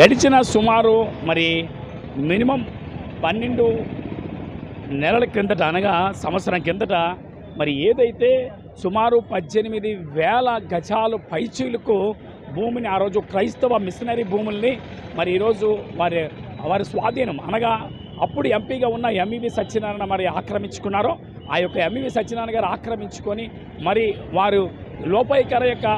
గడిచిన సుమారు మరి మినిమం పన్నెండు నెలల క్రిందట అనగా సంవత్సరం కిందట మరి ఏదైతే సుమారు పద్దెనిమిది వేల గజాలు పైచీలకు భూమిని ఆ రోజు క్రైస్తవ మిషనరీ భూముల్ని మరి ఈరోజు వారి వారి స్వాధీనం అనగా అప్పుడు ఎంపీగా ఉన్న ఎంఈవి సత్యనారాయణ మరి ఆక్రమించుకున్నారో ఆ యొక్క ఎంఈవి సత్యనారాయణ గారు ఆక్రమించుకొని మరి వారు లోపాయికర యొక్క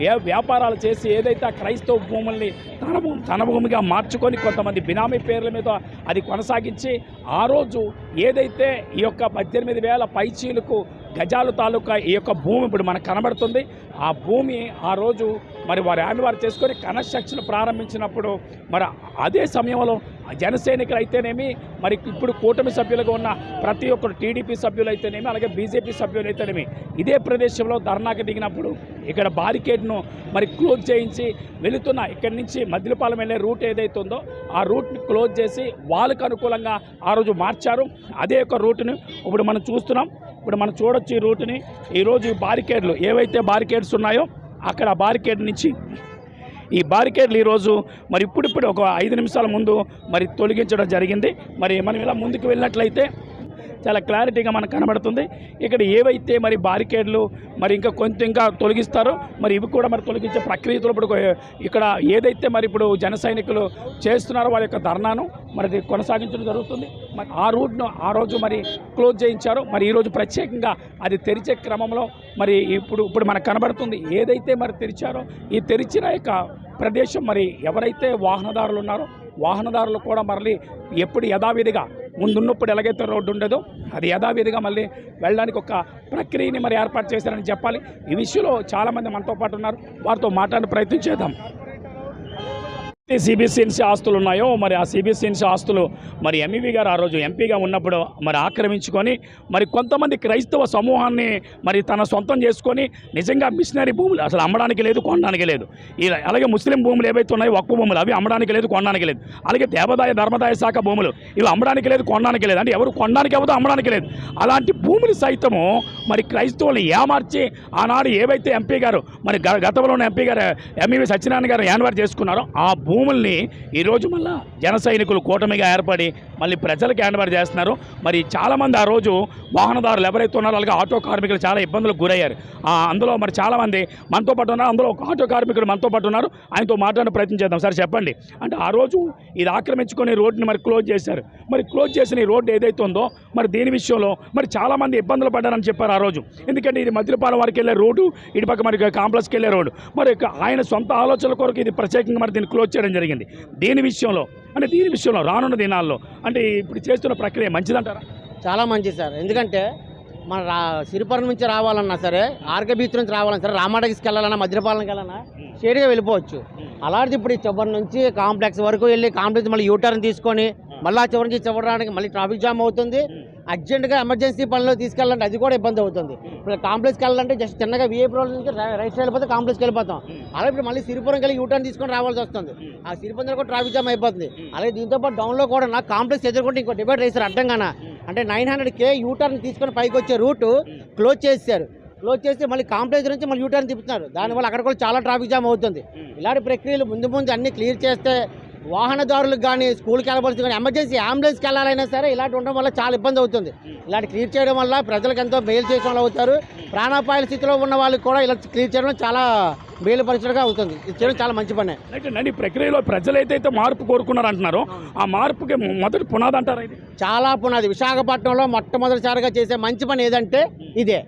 ఏ వ్యాపారాలు చేసి ఏదైతే ఆ క్రైస్తవ భూముల్ని తన భూమి తన భూమిగా మార్చుకొని కొంతమంది బినామీ పేర్ల మీద అది కొనసాగించి ఆ రోజు ఏదైతే ఈ యొక్క పద్దెనిమిది వేల పైచీలకు గజాలు తాలూకా ఈ యొక్క భూమి ఇప్పుడు మనకు కనబడుతుంది ఆ భూమి ఆ రోజు మరి వారు హ్యాండ్ చేసుకొని కన్స్ట్రక్షన్ ప్రారంభించినప్పుడు మరి అదే సమయంలో జనసైనికులు అయితేనేమి మరి ఇప్పుడు కూటమి సభ్యులుగా ఉన్న ప్రతి ఒక్కరు టీడీపీ సభ్యులు అయితేనేమి అలాగే బీజేపీ సభ్యులు అయితేనేమి ఇదే ప్రదేశంలో ధర్నాకి దిగినప్పుడు ఇక్కడ బారికేడ్ను మరి క్లోజ్ చేయించి వెళుతున్న ఇక్కడి నుంచి మద్దిలపాలెం వెళ్ళే రూట్ ఏదైతే ఉందో ఆ రూట్ని క్లోజ్ చేసి వాళ్ళకు అనుకూలంగా ఆ రోజు మార్చారు. అదే యొక్క రూట్ని ఇప్పుడు మనం చూస్తున్నాం. ఇప్పుడు మనం చూడొచ్చు ఈ రూట్ని. ఈరోజు ఈ బారికేడ్లు ఏవైతే బారికేడ్స్ ఉన్నాయో అక్కడ బారికేడ్ నుంచి ఈ బారికేడ్లు ఈరోజు మరి ఇప్పుడిప్పుడు ఒక ఐదు నిమిషాల ముందు మరి తొలగించడం జరిగింది. మరి మనం ఇలా ముందుకు వెళ్ళినట్లయితే చాలా క్లారిటీగా మనకు కనబడుతుంది. ఇక్కడ ఏవైతే మరి బారికేడ్లు మరి ఇంకా కొంచెం ఇంకా తొలగిస్తారో మరి ఇవి కూడా మరి తొలగించే ప్రక్రియతో ఇప్పుడు ఇక్కడ ఏదైతే మరి ఇప్పుడు జన సైనికులు చేస్తున్నారో వాళ్ళ యొక్క ధర్నాను మరి కొనసాగించడం జరుగుతుంది. మరి ఆ రూట్ను ఆ రోజు మరి క్లోజ్ చేయించారు. మరి ఈరోజు ప్రత్యేకంగా అది తెరిచే క్రమంలో మరి ఇప్పుడు ఇప్పుడు మనకు కనబడుతుంది. ఏదైతే మరి తెరిచారో ఈ తెరిచిన యొక్క ప్రదేశం మరి ఎవరైతే వాహనదారులు ఉన్నారో వాహనదారులు కూడా మరలి ఎప్పుడు యథావిధిగా ముందున్నప్పుడు ఎలాగైతే రోడ్డు ఉండదో అది యథావిధిగా మళ్ళీ వెళ్ళడానికి ఒక ప్రక్రియని మరి ఏర్పాటు చేశారని చెప్పాలి. ఈ విషయంలో చాలామంది మనతో పాటు ఉన్నారు. వారితో మాట్లాడే ప్రయత్నం చేద్దాం. సిబిసిఎన్సీ ఆస్తులు ఉన్నాయో మరి ఆ సిబిసిఎన్సీ ఆస్తులు మరి ఎంఈవి గారు ఆ రోజు ఎంపీగా ఉన్నప్పుడు మరి ఆక్రమించుకొని మరి కొంతమంది క్రైస్తవ సమూహాన్ని మరి తన సొంతం చేసుకొని నిజంగా మిషనరీ భూములు అసలు అమ్మడానికి లేదు కొనడానికి లేదు. ఇలా అలాగే ముస్లిం భూములు ఏవైతే ఉన్నాయో ఒక్క భూములు అవి అమ్మడానికి లేదు కొనడానికి లేదు. అలాగే దేవాదాయ ధర్మదాయ శాఖ భూములు ఇవి అమ్మడానికి లేదు కొనడానికి లేదు. అంటే ఎవరు కొనడానికి అవ్వదు అమ్మడానికి లేదు. అలాంటి భూములు సైతము మరి క్రైస్తవులు ఏమార్చి ఆనాడు ఏవైతే ఎంపీ గారు మరి గ- గతంలో ఉన్న ఎంపీ గారు ఎంఈవి సత్యనారాయణ గారు యాన్వార్ చేసుకున్నారో ఆ భూముల్ని ఈరోజు మళ్ళా జన సైనికులు కూటమిగా ఏర్పడి మళ్ళీ ప్రజలకు హ్యాండ్బాడ్ చేస్తున్నారు. మరి చాలామంది ఆ రోజు వాహనదారులు ఎవరైతే ఉన్నారో అలాగే ఆటో కార్మికులు చాలా ఇబ్బందులకు గురయ్యారు. అందులో మరి చాలామంది మనతో పాటు ఉన్నారు. అందులో ఒక ఆటో కార్మికుడు మనతో పాటు ఉన్నారు. ఆయనతో మాట్లాడే ప్రయత్నం చేద్దాం. సార్ చెప్పండి. అంటే ఆ రోజు ఇది ఆక్రమించుకొని రోడ్డుని మరి క్లోజ్ చేశారు. మరి క్లోజ్ చేసిన ఈ రోడ్డు ఏదైతే ఉందో మరి దీని విషయంలో మరి చాలామంది ఇబ్బందులు పడ్డారని చెప్పారు ఆ రోజు. ఎందుకంటే ఇది మద్దిలపాలెం వరకు వెళ్ళే రోడ్డు ఇటుపక్క మరి కాంప్లెక్స్కి వెళ్ళే రోడ్డు. మరి ఆయన సొంత ఆలోచనల కొరకు ఇది ప్రత్యేకంగా మరి దీన్ని క్లోజ్ చేయడం జరిగింది. దీని విషయంలో? అంటే దీని విషయంలో రానున్న దినాల్లో. అంటే ఇప్పుడు చేస్తున్న ప్రక్రియ మంచిదంటారా? చాలా మంచిది సార్. ఎందుకంటే మన రా సిరిపురం నుంచి రావాలన్నా సరే ఆర్కే బీచ్ నుంచి రావాలన్నా సరే రామాడగిస్కి వెళ్ళాలన్నా మద్రపాలెంకి వెళ్ళాలన్నా స్ట్రేట్గా వెళ్ళిపోవచ్చు. అలాంటిది ఇప్పుడు ఈ చివరి నుంచి కాంప్లెక్స్ వరకు వెళ్ళి కాంప్లెక్స్ మళ్ళీ యూటర్న్ తీసుకొని మళ్ళీ ఆ చివరి నుంచి చివరి రావడానికి మళ్ళీ ట్రాఫిక్ జామ్ అవుతుంది. అర్జెంటుగా ఎమర్జెన్సీ పనిలో తీసుకెళ్ళాలంటే అది కూడా ఇబ్బంది అవుతుంది. ఇప్పుడు కాంప్లెక్స్కి వెళ్ళాలంటే జస్ట్ చిన్నగా విఐపీ రోడ్ నుంచి రైట్ సైడ్ వెళ్ళిపోతే కాంప్లెక్స్కి వెళ్ళిపోతాం. అలాగే ఇప్పుడు మళ్ళీ సిరిపురం వెళ్ళి యూటర్న్ తీసుకొని రావాల్సి వస్తుంది. ఆ సిరిపురం దగ్గర కూడా ట్రాఫిక్ జామ్ అయిపోతుంది. అలాగే దీంతో పాటు డౌన్లో కూడా నా కాంప్లెక్స్ ఎదుర్కొంటే ఇంకో డిబేట్ రేసారు అడ్డంగానా. అంటే నైన్ హండ్రెడ్ కే యూటర్న్ తీసుకొని పైకి వచ్చే రూట్ క్లోజ్ చేశారు క్లోజ్ చేసి మళ్ళీ కాంప్లెక్స్ నుంచి మళ్ళీ యూటర్న్ తిప్పుతున్నారు. దానివల్ల అక్కడ కూడా చాలా ట్రాఫిక్ జామ్ అవుతుంది. ఇలాంటి ప్రక్రియలు ముందు ముందు అన్ని క్లియర్ చేస్తే వాహనదారులకు కానీ స్కూల్కి వెళ్ళవలసి కానీ ఎమర్జెన్సీ అంబులెన్స్కి వెళ్ళాలైనా సరే ఇలాంటి ఉండడం వల్ల చాలా ఇబ్బంది అవుతుంది. ఇలాంటి క్లియర్ చేయడం వల్ల ప్రజలకు ఎంతో మేలు చేసిన అవుతారు. ప్రాణాపాయాల స్థితిలో ఉన్న వాళ్ళకి కూడా ఇలా క్లియర్ చేయడం చాలా మేలు పరిచయగా అవుతుంది. ఇది చేయడం చాలా మంచి పనే. ఈ ప్రక్రియలో ప్రజలు ఏదైతే మార్పు కోరుకున్నారు అంటున్నారో ఆ మార్పుకి మొదటి పునాది అంటారా చాలా పునాది. విశాఖపట్నంలో మొట్టమొదటిసారిగా చేసే మంచి పని ఏదంటే ఇదే.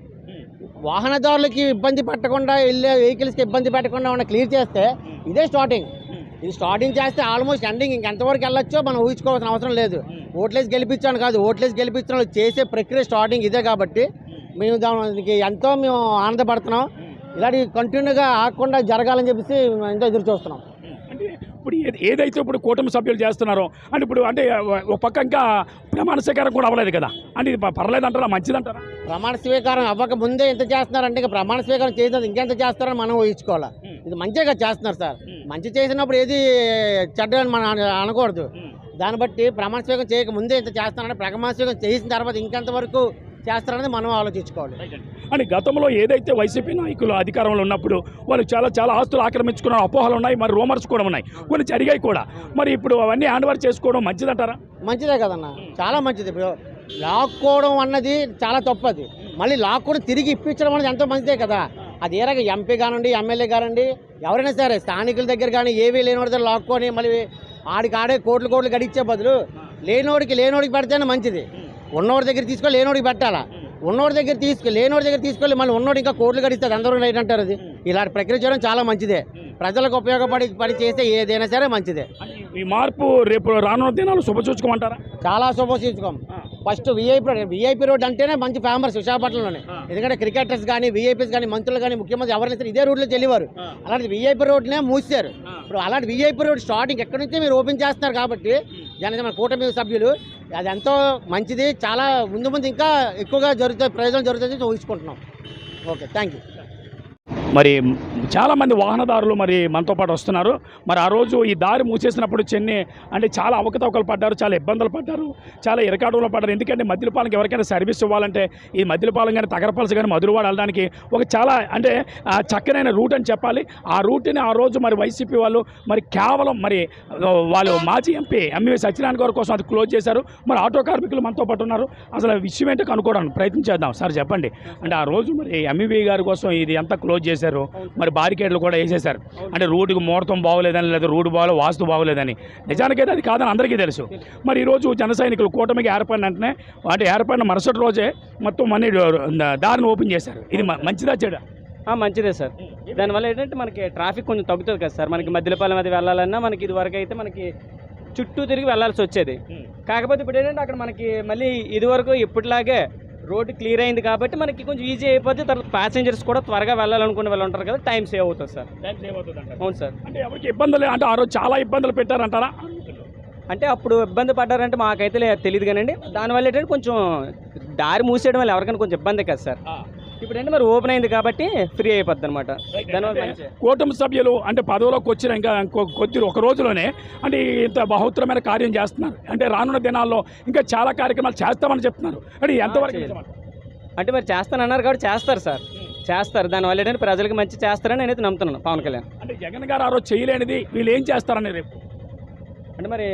వాహనదారులకి ఇబ్బంది పెట్టకుండా వెళ్ళే వెహికల్స్కి ఇబ్బంది పెట్టకుండా ఉన్న క్లియర్ చేస్తే ఇదే స్టార్టింగ్. ఇది స్టార్టింగ్ చేస్తే ఆల్మోస్ట్ ఎండింగ్ ఇంకెంతవరకు వెళ్ళొచ్చో మనం ఊహించుకోవాల్సిన అవసరం లేదు. ఓట్లేసి గెలిపించాను కాదు. ఓట్లేసి గెలిపించిన వాళ్ళు చేసే ప్రక్రియ స్టార్టింగ్ ఇదే కాబట్టి మేము దానికి ఎంతో మేము ఆనందపడుతున్నాం. ఇలాంటి కంటిన్యూగా ఆగకుండా జరగాలని చెప్పేసి మేము ఎంతో ఎదురు చూస్తున్నాం. అంటే ఇప్పుడు ఏది- ఏదైతే ఇప్పుడు కూటమి సభ్యులు చేస్తున్నారో అంటే ఇప్పుడు అంటే ఒక పక్క ఇంకా ప్రమాణ స్వీకారం కూడా అవ్వలేదు కదా? అంటే ఇది ప- పర్లేదంటారా? మంచిదంటారా? ప్రమాణ స్వీకారం అవ్వక ముందే ఎంత చేస్తున్నారంటే ఇంకా ప్రమాణ స్వీకారం చేసినది ఇంకెంత చేస్తారని మనం ఊహించుకోవాలి? ఇది మంచిగా చేస్తున్నారు సార్. మంచి చేసినప్పుడు ఏది చెడ్డ అని మనం అన- అనకూడదు. దాన్ని బట్టి ప్రమాణ స్వీకారం చేయక ముందే ఇంత చేస్తున్నారంటే ప్రమాణ స్వీకారం చేసిన తర్వాత ఇంకెంత వరకు చేస్తారనేది మనం ఆలోచించుకోవాలి. అని గతంలో ఏదైతే వైసీపీ నాయకులు అధికారంలో ఉన్నప్పుడు వాళ్ళు చాలా చాలా ఆస్తులు ఆక్రమించుకున్న అపోహలు ఉన్నాయి మరి రూమర్స్ కూడా ఉన్నాయి. కొన్ని జరిగాయి కూడా. మరి ఇప్పుడు అవన్నీ హ్యాండ్ ఓవర్ చేసుకోవడం మంచిదంటారా? మంచిదే కదన్న. చాలా మంచిది. ఇప్పుడు లాక్కోవడం అన్నది చాలా తప్పు అది మళ్ళీ లాక్కొని తిరిగి ఇప్పించడం అనేది ఎంతో మంచిదే కదా. అది ఏ రకంగా ఎంపీ కానివ్వండి ఎమ్మెల్యే కానివ్వండి ఎవరైనా సరే స్థానికుల దగ్గర కానీ ఏవీ లేనివాడి దగ్గర లాక్కొని మళ్ళీ ఆడికి ఆడే కోట్లు కోట్లు గడిచ్చే బదులు లేనోడికి లేనోడికి పెడితేనే మంచిది. ఉన్నోడి దగ్గర తీసుకొని లేనోడికి పెట్టాలా? ఉన్నోడి దగ్గర తీసుకు లేనోడి దగ్గర తీసుకెళ్ళి మళ్ళీ ఉన్నోడు ఇంకా కోట్లు గడిస్తుంది అందరూ రైట్ అంటారు అది? ఇలాంటి ప్రక్రియ చేయడం చాలా మంచిదే. ప్రజలకు ఉపయోగపడి పని చేస్తే ఏదైనా సరే మంచిదే. ఈ మార్పు రేపు రానున్న దినాలు శుభసూచకమంటారా చాలా శుభసూచకం first VIP road VIP road అంటేనే మంచి ఫేమస్ విశాఖపట్నంలోనే. ఎందుకంటే క్రికెటర్స్ కానీ విఐపీస్ కానీ మంత్రులు కానీ ముఖ్యమంత్రి ఎవరైనా సరే ఇదే రూట్లో చెల్లివారు. అలాంటి విఐపి రోడ్నే మూసారు. ఇప్పుడు అలాంటి విఐపి రోడ్ స్టార్టింగ్ ఎక్కడి నుంచి మీరు ఓపెన్ చేస్తున్నారు కాబట్టి జనసేన కూటమి సభ్యులు అది ఎంతో మంచిది చాలా ముందు ముందు ఇంకా ఎక్కువగా జరుగుతుంది ప్రయోజనం జరుగుతుంది ఊహించుకుంటున్నాం. ఓకే థ్యాంక్ యూ మరి చాలామంది వాహనదారులు మరి మనతో పాటు వస్తున్నారు. మరి ఆ రోజు ఈ దారి మూసేసినప్పుడు చెన్ని అంటే చాలా అవకతవకలు పడ్డారు చాలా ఇబ్బందులు పడ్డారు చాలా ఇరకాటంలో పడ్డారు. ఎందుకంటే మద్దిలపాలెంకి ఎవరికైనా సర్వీస్ ఇవ్వాలంటే ఈ మద్దిలపాలెం కానీ తగరపలస కానీ మధురవాడ వెళ్ళడానికి ఒక చాలా అంటే చక్కనైన రూట్ అని చెప్పాలి. ఆ రూట్ని ఆ రోజు మరి వైసీపీ వాళ్ళు మరి కేవలం మరి వాళ్ళు మాజీ ఎంపీ ఎంఈ సత్యనారాయణ గారి కోసం అది క్లోజ్ చేశారు. మరి ఆటో కార్మికులు మనతో పాటు ఉన్నారు. అసలు విషయం ఏంటో కనుక్కోవడానికి ప్రయత్నం చేద్దాం. సార్ చెప్పండి. అంటే ఆ రోజు మరి ఎంఈవి గారి కోసం ఇది ఎంత క్లోజ్ చేశారు? మరి బారికేడ్లు కూడా వేసేశారు. అంటే రూట్కి ముహూర్తం బాగోలేదని లేదా రూట్ బాగోలేదు వాస్తు బాగోలేదని. నిజానికైతే అది కాదని అందరికీ తెలుసు. మరి ఈరోజు జన సైనికులు కూటమికి ఏర్పడిన వెంటనే అంటే ఏర్పడిన మరుసటి రోజే మొత్తం మనీ దారిని ఓపెన్ చేశారు. ఇది మంచిదా చెడా? ఆ, మంచిదే సార్. దానివల్ల ఏంటంటే మనకి ట్రాఫిక్ కొంచెం తగ్గుతుంది కదా సార్. మనకి మధ్యలపాలెం అది వెళ్ళాలన్నా మనకి ఇది వరకు అయితే మనకి చుట్టూ తిరిగి వెళ్ళాల్సి వచ్చేది. కాకపోతే ఇప్పుడు ఏంటంటే అక్కడ మనకి మళ్ళీ ఇది వరకు ఇప్పటిలాగే రోడ్డు క్లియర్ అయింది కాబట్టి మనకి కొంచెం ఈజీ అయిపోతే తర్వాత ప్యాసింజర్స్ కూడా త్వరగా వెళ్ళాలనుకునే వాళ్ళు ఉంటారు కదా టైం సేవ్ అవుతుంది సార్. అవును సార్. అంటే ఎవరికి ఇబ్బందులు అంటే ఆ రోజు చాలా ఇబ్బందులు పెట్టారంటారా? అంటే అప్పుడు ఇబ్బంది పడ్డారంటే మాకైతే తెలియదు కానండి. దానివల్ల ఏంటంటే కొంచెం దారి మూసేయడం వల్ల ఎవరికైనా కొంచెం ఇబ్బంది కదా సార్. ఇప్పుడు ఏంటంటే మరి ఓపెన్ అయింది కాబట్టి ఫ్రీ అయిపోద్ది అనమాట దానివల్ల కూటమి సభ్యులు అంటే పదవిలోకి వచ్చిన ఇంకా కొద్ది ఒక రోజులోనే అంటే ఇంత బహుత్తరమైన కార్యం చేస్తున్నారు. అంటే రానున్న దినాల్లో ఇంకా చాలా కార్యక్రమాలు చేస్తామని చెప్తున్నారు. అంటే ఎంతవరకు? అంటే మరి చేస్తానన్నారు కాబట్టి చేస్తారు సార్. చేస్తారు. దానివల్ల ఏంటంటే ప్రజలకు మంచి చేస్తారని నేనైతే నమ్ముతున్నాను పవన్ కళ్యాణ్. అంటే జగన్ గారు ఆ రోజు చేయలేనిది వీళ్ళు ఏం చేస్తారని రేపు? అంటే మరి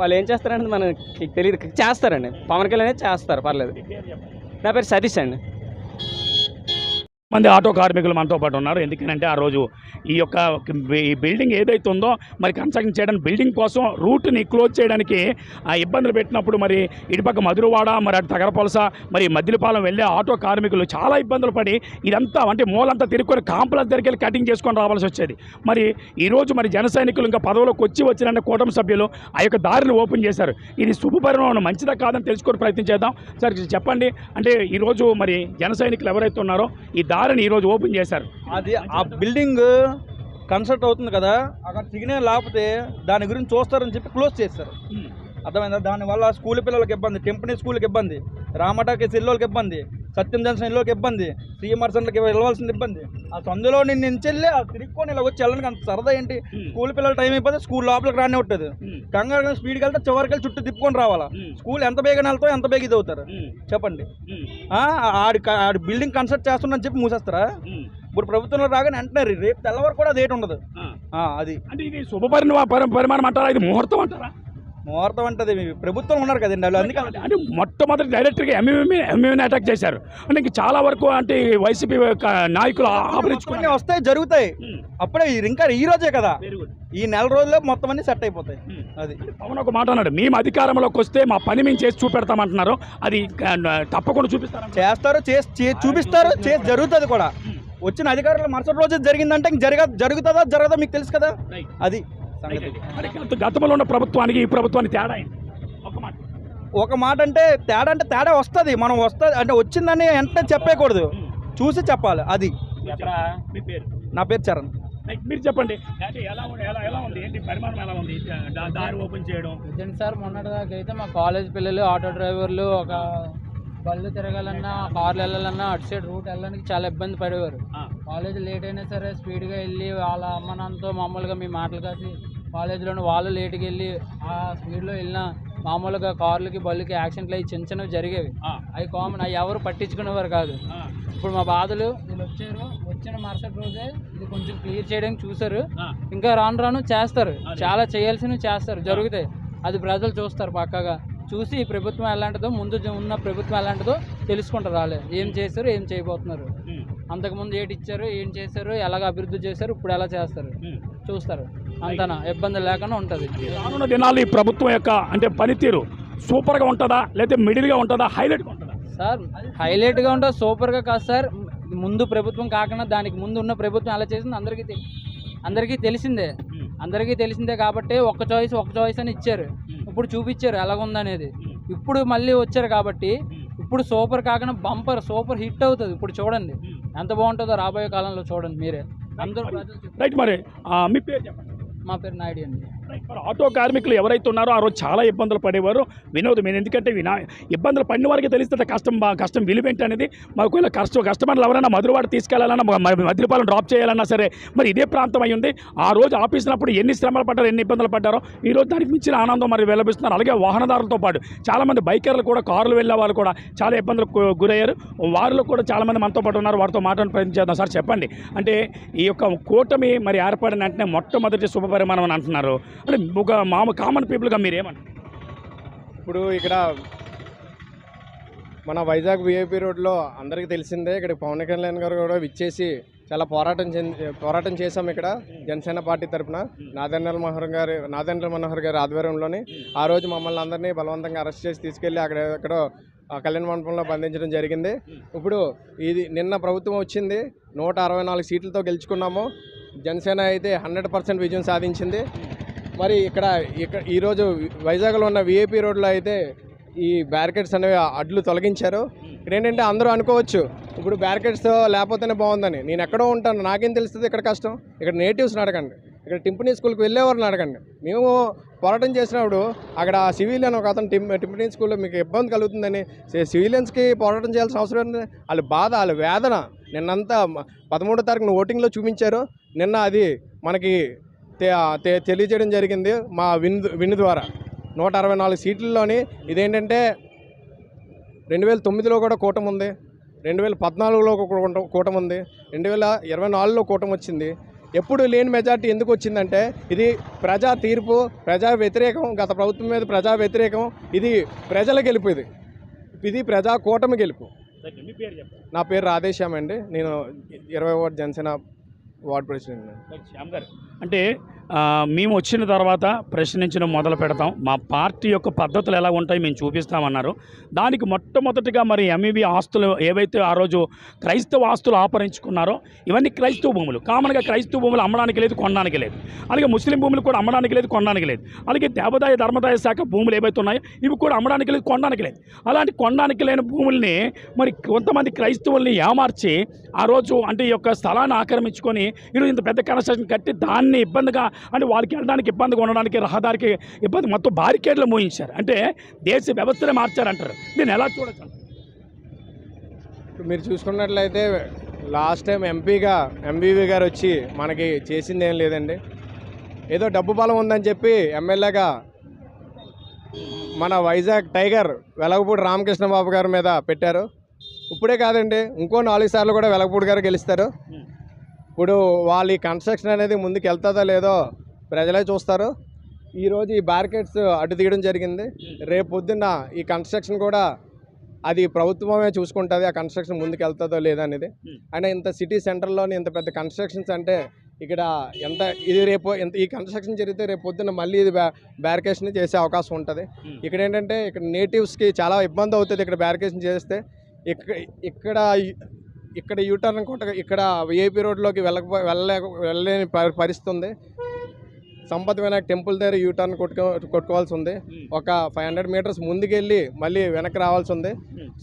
వాళ్ళు ఏం చేస్తారనేది మనకి తెలియదు చేస్తారండి. పవన్ కళ్యాణ్ చేస్తారు పర్లేదు. నా పేరు సతీష్ అండి. మంది ఆటో కార్మికులు మనతో పాటు ఉన్నారు. ఎందుకంటే ఆ రోజు ఈ యొక్క ఈ బిల్డింగ్ ఏదైతే ఉందో మరి కన్స్ట్రక్షన్ చేయడానికి బిల్డింగ్ కోసం రూట్ని క్లోజ్ చేయడానికి ఆ ఇబ్బందులు పెట్టినప్పుడు మరి ఇటుపక్క మధురవాడ మరి అటు తగరపలస మరి మద్దిలపాలెం వెళ్ళే ఆటో కార్మికులు చాలా ఇబ్బందులు పడి ఇదంతా అంటే మూలంతా తిరుక్కొని కాంప్లెక్స్ దగ్గరికి వెళ్ళి కటింగ్ చేసుకొని రావాల్సి వచ్చేది. మరి ఈరోజు మరి జన సైనికులు ఇంకా పదవులోకి వచ్చి వచ్చిన కూటమి సభ్యులు ఆ యొక్క దారిని ఓపెన్ చేశారు. ఇది శుభపరిణామం మంచిదా కాదని తెలుసుకొని ప్రయత్నం చేద్దాం. సార్ చెప్పండి. అంటే ఈరోజు మరి జన సైనికులు ఎవరైతే ఉన్నారో ఈ దారిని ఈరోజు ఓపెన్ చేశారు. అది ఆ బిల్డింగ్ కన్స్ట్రక్ట్ అవుతుంది కదా అక్కడ సిగ్నల్ లేకపోతే దాని గురించి చూస్తారని చెప్పి క్లోజ్ చేస్తారు అర్థమైందా? దానివల్ల స్కూల్ పిల్లలకి ఇబ్బంది టెంపనీ స్కూల్కి ఇబ్బంది రామటాకి సెల్లోకి ఇబ్బంది సత్యం జంక్షన్ ఇల్లోకి ఇబ్బంది సెంటర్కి వెళ్ళవలసిన ఇబ్బంది. ఆ సందులో నేను నుంచి ఆ తిరుక్కొని ఇలా వచ్చి వెళ్ళడానికి అంత సరదా ఏంటి? స్కూల్ పిల్లల టైం అయిపోతే స్కూల్ లోపలికి రాని ఉంటుంది. కంగారు స్పీడ్కి వెళ్తే చివరికి వెళ్ళి చుట్టూ తిప్పుకొని రావాలా? స్కూల్ ఎంత బేగా వెళ్తావు ఎంత బేగ ఇది అవుతారు. చెప్పండి. ఆడి ఆడి బిల్డింగ్ కన్స్ట్రక్ట్ చేస్తున్నా చెప్పి మూసేస్తారా? ఇప్పుడు ప్రభుత్వంలో రాగానే అంటున్నారు రేపు తెల్లవారు కూడా డేట్ ఉండదు. అది. అంటే ఇది శుభపరిణ పరి- పరిమాణం అంటారా? ఇది ముహూర్తం అంటారా? ముహూర్తం అంటే ప్రభుత్వం ఉన్నారు కదండి వాళ్ళు అందుకే అలా- అంటే మొట్టమొదటి డైరెక్టర్గా ఎంఈఎంఏ ఎంఈఎంని అటాక్ చేశారు. అంటే ఇంక చాలా వరకు అంటే వైసీపీ నాయకులు అన్నీ వస్తాయి జరుగుతాయి. అప్పుడే ఇంకా ఈ రోజే కదా. ఈ నెల రోజుల్లో మొత్తం అన్ని సెట్ అయిపోతాయి. అది. పవన్ ఒక మాట అన్నాడు మేము అధికారంలోకి వస్తే మా పని మేము చేసి చూపెడతామంటున్నారు. అది తప్పకుండా చూపిస్తారా చేస్తారు చేసి చూపిస్తారు చేసి జరుగుతుంది కూడా. వచ్చిన అధికారులు మరుసటి రోజు జరిగిందంటే జరగ జరుగుతుందా జరగదా మీకు తెలుసు కదా? అది. సంగతి. గతంలో ఉన్న ప్రభుత్వానికి ఈ ప్రభుత్వానికి తేడా ఒక మాట. ఒక మాట అంటే తేడా అంటే తేడా వస్తుంది. మనం వస్తుంది అంటే వచ్చిందని వెంటనే చెప్పేయకూడదు. చూసి చెప్పాలి అది. నా పేరు చరణ్. లైక్ మీరు చెప్పండి. అంటే ఎలా ఉంది ఎలా ఎలా ఉంది? ఏంటి పరిమాణం ఎలా ఉంది? దా- దారి ఓపెన్ చేయడం? సార్ మొన్నటిదాకా అయితే మా కాలేజ్ పిల్లలు ఆటో డ్రైవర్లు ఒక బళ్ళు తిరగాలన్నా కార్లు వెళ్ళాలన్నా అటు సైడ్ రూట్ వెళ్ళడానికి చాలా ఇబ్బంది పడేవారు. కాలేజ్ లేట్ అయినా సరే స్పీడ్గా వెళ్ళి వాళ్ళ అమ్మ నాన్నతో మామూలుగా మీ మాటలు కాసి కాలేజీలోని వాళ్ళు లేట్కి వెళ్ళి ఆ స్పీడ్లో వెళ్ళినా మామూలుగా కార్లకి బళ్ళకి యాక్సిడెంట్లు అవి చిన్న చిన్నవి జరిగేవి. అవి కామన్ అవి ఎవరు పట్టించుకునేవారు కాదు. ఇప్పుడు మా బాధలు వీళ్ళు వచ్చారు. వచ్చిన మరుసటి రోజే ఇది కొంచెం క్లియర్ చేయడానికి చూసారు. ఇంకా రాను రాను చేస్తారు. చాలా చేయాల్సినవి చేస్తారు జరుగుతాయి. అది ప్రజలు చూస్తారు పక్కగా. చూసి ఈ ప్రభుత్వం ఎలాంటిదో ముందు ఉన్న ప్రభుత్వం ఎలాంటిదో తెలుసుకుంటారు వాళ్ళే ఏం చేశారు ఏం చేయబోతున్నారు? అంతకుముందు ఏంటి ఇచ్చారు ఏం చేశారు ఎలాగ అభివృద్ధి చేశారు ఇప్పుడు ఎలా చేస్తారు. చూస్తారు. అంతనా? ఇబ్బంది లేకుండా ఉంటుంది. రానున్న దినాల్లో ఈ ప్రభుత్వం యొక్క అంటే పనితీరు సూపర్గా ఉంటుందా లేకపోతే మిడిల్గా ఉంటుందా హైలైట్గా ఉంటుందా? సార్ హైలైట్గా ఉంటుంది సూపర్గా కాదు సార్. ముందు ప్రభుత్వం కాకుండా దానికి ముందు ఉన్న ప్రభుత్వం ఎలా చేసింది అందరికీ అందరికీ తెలిసిందే. అందరికీ తెలిసిందే కాబట్టి ఒక్క చాయిస్ ఒక చాయిస్ అని ఇచ్చారు. ఇప్పుడు చూపించారు ఎలాగుందనేది. ఇప్పుడు మళ్ళీ వచ్చారు కాబట్టి ఇప్పుడు సూపర్ కాకుండా బంపర్ సూపర్ హిట్ అవుతుంది. ఇప్పుడు చూడండి. ఎంత బాగుంటుందో రాబోయే కాలంలో చూడండి మీరే. అందరూ. రైట్ మరి మీ పేరు చెప్పండి. మా పేరు నాయుడు అండి. ఆటో కార్మికులు ఎవరైతే ఉన్నారో ఆ రోజు చాలా ఇబ్బందులు పడేవారు. వినోదం మేము ఎందుకంటే వినా ఇబ్బందులు పడిన వారికి తెలిస్తే కష్టం కష్టం విలువేంటి అనేది మాకు ఒకవేళ కష్టం కస్టమర్లు ఎవరైనా మధురవాడ తీసుకెళ్ళాలన్నా మ- డ్రాప్ చేయాలన్నా సరే మరి ఇదే ప్రాంతం అయి ఉంది. ఆ రోజు ఆఫీసినప్పుడు ఎన్ని శ్రమలు పడ్డారో ఎన్ని ఇబ్బందులు పడ్డారో ఈ రోజు దానికి మించిన ఆనందం మరి వెలభిస్తున్నారు అలాగే వాహనదారులతో పాటు చాలామంది బైకర్లు కూడా కార్లు వెళ్ళే వాళ్ళు కూడా చాలా ఇబ్బందులకు గురయ్యారు. వారిలో కూడా చాలామంది మనతో పాటు ఉన్నారు. వారితో మాట్లాడి ప్రయత్నం చేద్దాం సార్. చెప్పండి. అంటే ఈ యొక్క కూటమి మరి ఏర్పడిన వెంటనే మొట్టమొదటి శుభపరిమాణం అని అంటున్నారు. అంటే ఒక మామ కామన్ పీపుల్గా మీరు ఏమంటారు ఇప్పుడు ఇక్కడ మన వైజాగ్ విఐపి రోడ్లో అందరికీ తెలిసిందే ఇక్కడ పవన్ కళ్యాణ్ గారు కూడా విచ్చేసి చాలా పోరాటం చెంది పోరాటం చేశాం ఇక్కడ జనసేన పార్టీ తరఫున నాదెండ్ల మనోహర్ గారి నాదెండ్ల మనోహర్ గారి ఆధ్వర్యంలోని ఆ రోజు మమ్మల్ని అందరినీ బలవంతంగా అరెస్ట్ చేసి తీసుకెళ్ళి అక్కడ ఎక్కడో కళ్యాణ మండపంలో బంధించడం జరిగింది. ఇప్పుడు ఇది నిన్న ప్రభుత్వం వచ్చింది నూట అరవై నాలుగు సీట్లతో గెలుచుకున్నాము. జనసేన అయితే హండ్రెడ్ పర్సెంట్ విజయం సాధించింది. మరి ఇక్కడ ఇక్కడ ఈరోజు వైజాగ్లో ఉన్న విఐపి రోడ్లో అయితే ఈ బ్యారికేడ్స్ అనేవి అడ్లు తొలగించారు. ఇక్కడ ఏంటంటే అందరూ అనుకోవచ్చు ఇప్పుడు బ్యారికేడ్స్ లేకపోతేనే బాగుందని. నేను ఎక్కడో ఉంటాను నాకేం తెలుస్తుంది ఇక్కడ కష్టం? ఇక్కడ నేటివ్స్ని అడగండి. ఇక్కడ టింపనీ స్కూల్కి వెళ్ళేవారిని అడగండి. మేము పోరాటం చేసినప్పుడు అక్కడ సివిలియన్ ఒక అతను టిం టింపనీ స్కూల్లో మీకు ఇబ్బంది కలుగుతుందని సివిలియన్స్కి పోరాటం చేయాల్సిన అవసరం ఏంటి? వాళ్ళ బాధ వాళ్ళ వేదన నిన్నంతా పదమూడో తారీఖున ఓటింగ్లో చూపించారు. నిన్న అది మనకి తెలియజేయడం జరిగింది మా విన్ విన్ ద్వారా. నూట అరవై నాలుగు సీట్లలోని ఇదేంటంటే రెండు వేల తొమ్మిదిలో కూడా కూటమి ఉంది రెండు వేల పద్నాలుగులో కూటమి ఉంది రెండు వేల ఇరవై నాలుగులో కూటమి వచ్చింది. ఎప్పుడు లేని మెజార్టీ ఎందుకు వచ్చిందంటే ఇది ప్రజా తీర్పు ప్రజా వ్యతిరేకం గత ప్రభుత్వం మీద ప్రజా వ్యతిరేకం ఇది ప్రజల గెలుపు ఇది. ఇది ప్రజా కూటమి గెలుపు. నా పేరు రాధేశ్యామ్ అండి. నేను ఇరవై ward Janasena ward president Shyam గారు అంటే మేము వచ్చిన తర్వాత ప్రశ్నించడం మొదలు పెడతాం. మా పార్టీ యొక్క పద్ధతులు ఎలా ఉంటాయి మేము చూపిస్తామన్నారు. దానికి మొట్టమొదటిగా మరి ఎంఈబీ ఆస్తులు ఏవైతే ఆ రోజు క్రైస్తవ ఆస్తులు ఆపరించుకున్నారో ఇవన్నీ క్రైస్తవ భూములు. కామన్గా క్రైస్తవ భూములు అమ్మడానికి లేదు కొనడానికి లేదు. అలాగే ముస్లిం భూములు కూడా అమ్మడానికి లేదు కొనడానికి లేదు. అలాగే దేవాదాయ ధర్మదాయ శాఖ భూములు ఏవైతే ఉన్నాయో ఇవి కూడా అమ్మడానికి లేదు కొనడానికి లేదు. అలాంటి కొనడానికి లేని భూముల్ని మరి కొంతమంది క్రైస్తవుల్ని ఏమార్చి ఆ రోజు అంటే ఈ యొక్క స్థలాన్ని ఆక్రమించుకొని ఈరోజు ఇంత పెద్ద కన్స్ట్రక్షన్ కట్టి దాన్ని ఇబ్బందిగా అంటే వాళ్ళకి వెళ్ళడానికి ఇబ్బందిగా ఉండడానికి రహదారికి ఇబ్బంది మొత్తం బారికేడ్లు మోయించారు. అంటే దేశ వ్యవస్థనే మార్చారంటారు. దీన్ని ఎలా చూడొచ్చు? మీరు చూసుకున్నట్లయితే లాస్ట్ టైం ఎంపీగా ఎంబీవీ గారు వచ్చి మనకి చేసింది ఏం లేదండి. ఏదో డబ్బు బలం ఉందని చెప్పి ఎమ్మెల్యేగా మన వైజాగ్ టైగర్ వెలగపూడి రామకృష్ణ బాబు గారి మీద పెట్టారు. ఇప్పుడే కాదండి ఇంకో నాలుగు సార్లు కూడా వెలగపూడి గారు గెలుస్తారు. ఇప్పుడు వాళ్ళ ఈ కన్స్ట్రక్షన్ అనేది ముందుకు వెళ్తుందో లేదో ప్రజలే చూస్తారు. ఈరోజు ఈ బ్యారికేడ్స్ అడ్డు తీయడం జరిగింది. రేపు పొద్దున్న ఈ కన్స్ట్రక్షన్ కూడా అది ప్రభుత్వమే చూసుకుంటుంది ఆ కన్స్ట్రక్షన్ ముందుకు వెళ్తుందో లేదనేది అనేది. అయినా ఇంత సిటీ సెంటర్లోని ఇంత పెద్ద కన్స్ట్రక్షన్స్ అంటే ఇక్కడ ఎంత ఇది రేపు ఎంత ఈ కన్స్ట్రక్షన్ జరిగితే రేపు పొద్దున్న మళ్ళీ ఇది బ్యా బ్యారికేషన్ చేసే అవకాశం ఉంటుంది. ఇక్కడ ఏంటంటే ఇక్కడ నేటివ్స్కి చాలా ఇబ్బంది అవుతుంది ఇక్కడ బ్యారికేషన్ చేస్తే. ఇక్కడ ఇక్కడ ఇక్కడ యూటర్న్ కొట్ట ఇక్కడ విఐపి రోడ్లోకి వెళ్ళక వెళ్ళలే వెళ్ళలేని పరి- పరిస్థితి ఉంది సంపత్ వినాయక్ టెంపుల్ దగ్గర యూటర్న్ కొట్టుకో కొట్టుకోవాల్సి ఉంది ఒక ఫైవ్ హండ్రెడ్ మీటర్స్ ముందుకెళ్ళి మళ్ళీ వెనక్కి రావాల్సి ఉంది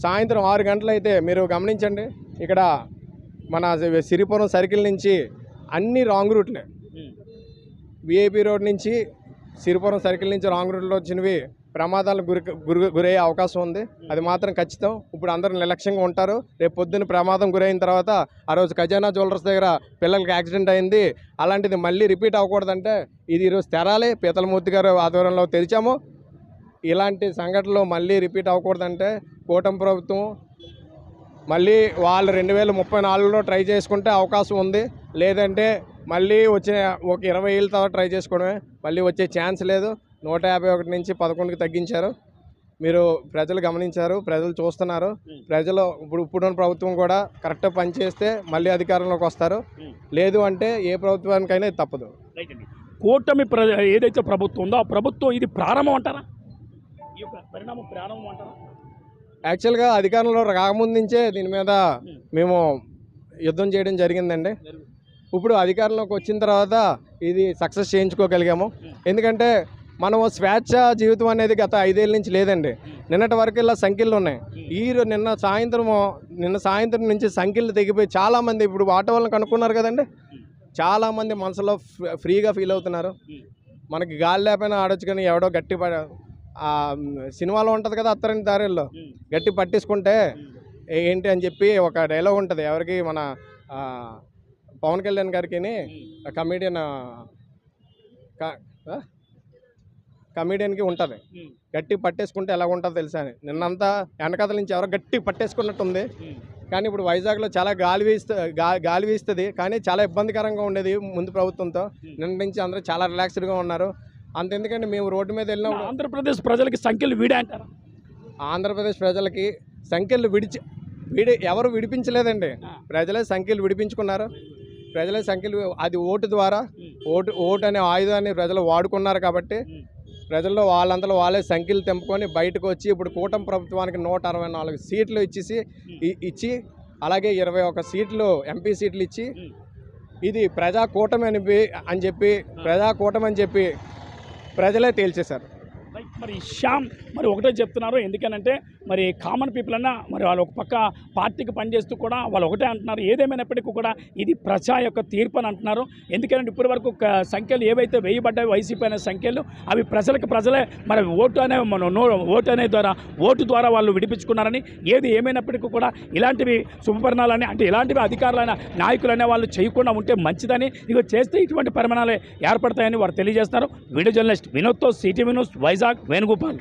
సాయంత్రం ఆరు గంటలు అయితే మీరు గమనించండి ఇక్కడ మన సిరిపురం సర్కిల్ నుంచి అన్ని రాంగ్ రూట్లే. విఐపి రోడ్ నుంచి సిరిపురం సర్కిల్ నుంచి రాంగ్ రూట్లో వచ్చినవి ప్రమాదాలకు గురి గురి గురయ్యే అవకాశం ఉంది. అది మాత్రం ఖచ్చితం. ఇప్పుడు అందరూ నిర్లక్ష్యంగా ఉంటారు. రేపు పొద్దున్న ప్రమాదం గురైన తర్వాత ఆ రోజు ఖజానా జ్యువెలర్స్ దగ్గర పిల్లలకి యాక్సిడెంట్ అయింది. అలాంటిది మళ్ళీ రిపీట్ అవ్వకూడదంటే ఇది ఈరోజు తెరాలి. పీతలమూర్తి గారు ఆధ్వర్యంలో తెరిచాము. ఇలాంటి సంఘటనలు మళ్ళీ రిపీట్ అవ్వకూడదంటే కూటమి ప్రభుత్వం మళ్ళీ వాళ్ళు రెండు వేల ముప్పై నాలుగులో ట్రై చేసుకుంటే అవకాశం ఉంది. లేదంటే మళ్ళీ వచ్చే ఒక ఇరవై ఏళ్ళ తర్వాత ట్రై చేసుకోవడమే. మళ్ళీ వచ్చే ఛాన్స్ లేదు. నూట యాభై ఒకటి నుంచి పదకొండుకి తగ్గించారు. మీరు ప్రజలు గమనించారు ప్రజలు చూస్తున్నారు. ప్రజలు ఇప్పుడు ఇప్పుడున్న ప్రభుత్వం కూడా కరెక్ట్గా పనిచేస్తే మళ్ళీ అధికారంలోకి వస్తారు. లేదు అంటే ఏ ప్రభుత్వానికైనా ఇది తప్పదు. కూటమి ప్ర ఏదైతే ప్రభుత్వం ఉందో ఆ ప్రభుత్వం ఇది ప్రారంభం అంటారా? ఈ యొక్క పరిణామం ప్రారంభం అంటారా? యాక్చువల్గా అధికారంలో రాకముందు నుంచే దీని మీద మేము యుద్ధం చేయడం జరిగిందండి. ఇప్పుడు అధికారంలోకి వచ్చిన తర్వాత ఇది సక్సెస్ చేయించుకోగలిగాము. ఎందుకంటే మనము స్వేచ్ఛ జీవితం అనేది గత ఐదేళ్ళ నుంచి లేదండి. నిన్నటి వరకు ఇలా సంఖ్యలు ఉన్నాయి. ఈ నిన్న సాయంత్రము నిన్న సాయంత్రం నుంచి సంఖ్యలు తెగిపోయి చాలామంది ఇప్పుడు ఆటో వాళ్ళని కనుక్కున్నారు కదండి. చాలామంది మనసులో ఫ్రీగా ఫీల్ అవుతున్నారు. మనకి గాలి లేకపోయినా ఆడొచ్చు కానీ ఎవడో గట్టి పడ సినిమాలో ఉంటుంది కదా అత్తరని దారిల్లో గట్టి పట్టించుకుంటే ఏంటి అని చెప్పి ఒక డైలాగ్ ఉంటుంది. ఎవరికి మన పవన్ కళ్యాణ్ గారికి కమీడియన్ కమీడియన్కి ఉంటుంది. గట్టి పట్టేసుకుంటే ఎలా ఉంటుందో తెలుసా అని. నిన్నంతా వెనకథల నుంచి ఎవరో గట్టి పట్టేసుకున్నట్టు ఉంది కానీ ఇప్పుడు వైజాగ్లో చాలా గాలి వీస్తు గాలి వీస్తుంది. కానీ చాలా ఇబ్బందికరంగా ఉండేది ముందు ప్రభుత్వంతో. నిన్న నుంచి అందరూ చాలా రిలాక్స్డ్గా ఉన్నారు. అంతెందుకంటే మేము రోడ్డు మీద వెళ్ళినప్పుడు ఆంధ్రప్రదేశ్ ప్రజలకి సంఖ్యలు వీడే అంటారా? ఆంధ్రప్రదేశ్ ప్రజలకి సంఖ్యలు విడిచి విడి ఎవరు విడిపించలేదండి. ప్రజలే సంఖ్యలు విడిపించుకున్నారు. ప్రజలే సంఖ్యలు అది ఓటు ద్వారా ఓటు ఓటు అనే ఆయుధాన్ని ప్రజలు వాడుకున్నారు కాబట్టి ప్రజల్లో వాళ్ళంతలో వాళ్ళే సంఖ్యలు తెంపుకొని బయటకు వచ్చి ఇప్పుడు కూటమి ప్రభుత్వానికి నూట అరవై నాలుగు సీట్లు ఇచ్చేసి ఇచ్చి అలాగే ఇరవై ఒక సీట్లు ఎంపీ సీట్లు ఇచ్చి ఇది ప్రజా కూటమి అని అని చెప్పి ప్రజా కూటమి అని చెప్పి ప్రజలే తేల్చేశారు. మరి శ్యామ్ మరి ఒకటే చెప్తున్నారు. ఎందుకనంటే మరి కామన్ పీపుల్ అన్నా మరి వాళ్ళు ఒక పక్క పార్టీకి పనిచేస్తూ కూడా వాళ్ళు ఒకటే అంటున్నారు. ఏదేమైనప్పటికీ కూడా ఇది ప్రజా యొక్క తీర్పు అని అంటున్నారు. ఎందుకంటే ఇప్పటి వరకు సంఖ్యలు ఏవైతే వేయబడ్డాయి వైసీపీ అనే సంఖ్యలు అవి ప్రజలకు ప్రజలే మరి ఓటు అనే మనం ఓటు అనే ద్వారా ఓటు ద్వారా వాళ్ళు విడిపించుకున్నారని ఏది ఏమైనప్పటికీ కూడా ఇలాంటివి శుభపరిణాలని అంటే ఇలాంటివి అధికారులైన నాయకులు అనే వాళ్ళు చేయకుండా ఉంటే మంచిదని ఇక చేస్తే ఇటువంటి పరిమాణాలు ఏర్పడతాయని వారు తెలియజేస్తారు వీడియో జర్నలిస్ట్ వినోద్తో సిటీ న్యూస్ వైజాగ్ వేణుగోపాల్.